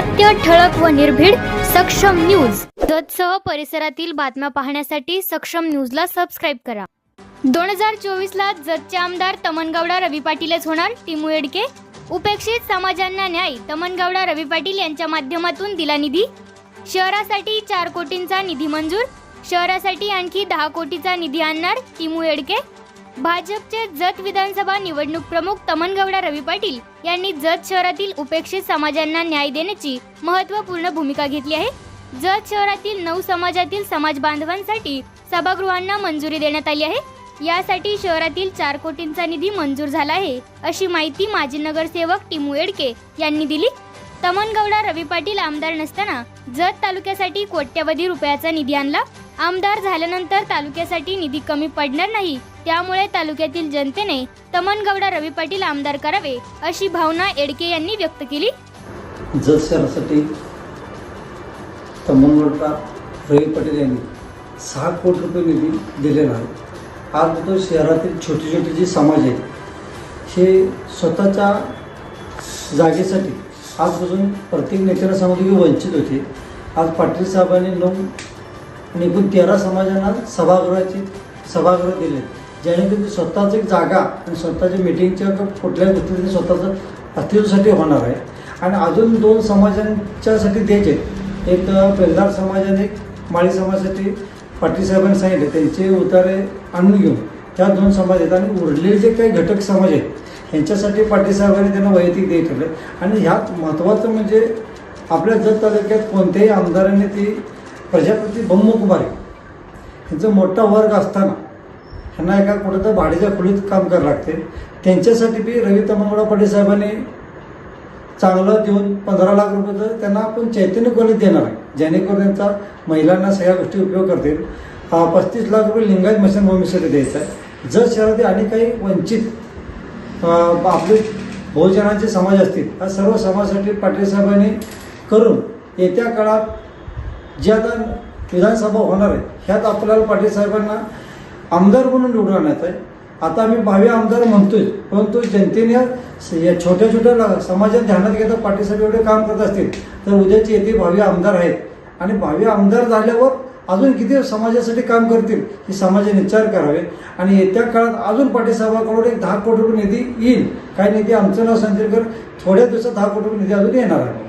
सत्य ठळक व निर्भीड सक्षम न्यूज. जतसह परिसरातील बातम्या पाहण्यासाठी सक्षम न्यूजला सबस्क्राईब करा. दोन हजार चोवीस ला जतचे आमदार तमनगौडा रवी पाटीलच होणार टिमू एडके उपेक्षित समाजांना न्याय तमनगौडा रवी पाटील यांच्या माध्यमातून दिला निधी. शहरासाठी चार कोटींचा निधी मंजूर. शहरासाठी आणखी दहा कोटीचा निधी आणणार टिमू एडके भाजपचे जत विधानसभा निवडणूक प्रमुख तमनगौडा रवी पाटील यांनी जत शहरातील उपेक्षित समाजांना न्याय देण्याची महत्त्वपूर्ण भूमिका घेतली आहे. जत शहरातील नऊ समाजातील समाज बांधवांसाठी सभागृहांना मंजुरी देण्यात आली आहे. यासाठी शहरातील चार कोटींचा निधी मंजूर झाला आहे अशी माहिती माजी नगरसेवक टिमू एडके यांनी दिली. तमनगौडा रवी पाटील आमदार नसताना जत तालुक्यासाठी कोट्यवधी रुपयाचा निधी आणला. आमदार झाल्यानंतर तालुक्यासाठी निधी कमी पडणार नाही. त्यामुळे तालुक्यातील जनतेने तमनगौडा रवी पाटील आमदार करावे अशी भावना एडके यांनी व्यक्त केली. जत शहरासाठी तमनगडचा रवी पटेल यांनी सहा कोटी रुपये निधी दिलेला आहे. आज तो शहरातील छोटे छोटे जे समाज आहेत हे स्वतःच्या जागेसाठी आजपासून प्रत्येक नेत्याला सांगतो की वंचित होते. आज पाटील साहेबांनी नऊ आणि एकूण तेरा समाजांना सभागृहाची सभागृह दिले. जेणेकरून ते स्वतःच एक जागा आणि स्वतःच्या मिटिंगच्या कुठल्याही गोष्टी स्वतःचं अस्तित्वासाठी होणार आहे. आणि अजून दोन समाजांच्यासाठी द्यायचे आहेत. एक पेलदार समाजाने एक माळी समाजासाठी पाटील साहेबांनी सांगितले त्यांचे उतारे आणून घेऊन त्या दोन समाज आहेत. आणि उरलेले जे काही घटक समाज आहेत यांच्यासाठी पाटील साहेबांनी त्यांना वैयक्तिक देत ठरले आणि ह्यात महत्त्वाचं म्हणजे आपल्या जत तालुक्यात कोणत्याही आमदारांनी ती प्रजापती ब्रह्मकुमारी. यांचा मोठा वर्ग असताना ह्यांना एका कुठं तर भाडीच्या खोलीत काम करावं लागते. त्यांच्यासाठी बी रवी तमनगोडा पाटील साहेबांनी चांगलं देऊन पंधरा लाख रुपये त्यांना आपण चैतन्य कोणी देणार आहे. जेणेकरून त्यांचा महिलांना सगळ्या गोष्टी उपयोग करतील. पस्तीस लाख रुपये लिंगायत मशानभूमीसाठी द्यायचं आहे. जर शहरातील आणि काही वंचित आपले बहुजनांचे समाज असतील या सर्व समाजासाठी पाटील साहेबांनी करून येत्या काळात जी आता विधानसभा होणार आहे ह्यात आपल्याला पाटील साहेबांना आमदार म्हणून निवडून आणायचं आहे. आता आम्ही भावी आमदार म्हणतोय परंतु जनतेने या छोट्या छोट्या समाजात ध्यानात घेता पाटील साहेब एवढे काम करत असतील तर उद्याचे येथे भावी आमदार आहेत. आणि भावी आमदार झाल्यावर अजून किती समाजासाठी काम करतील हे समाजाने विचार करावे. आणि येत्या काळात अजून पाटीलसाहेबाकडून एक दहा कोटी रुपये निधी येईल. काही निधी आमचं नाव सांगतील तर थोड्या दिवसात दहा कोटी रुपये निधी अजून येणार आहे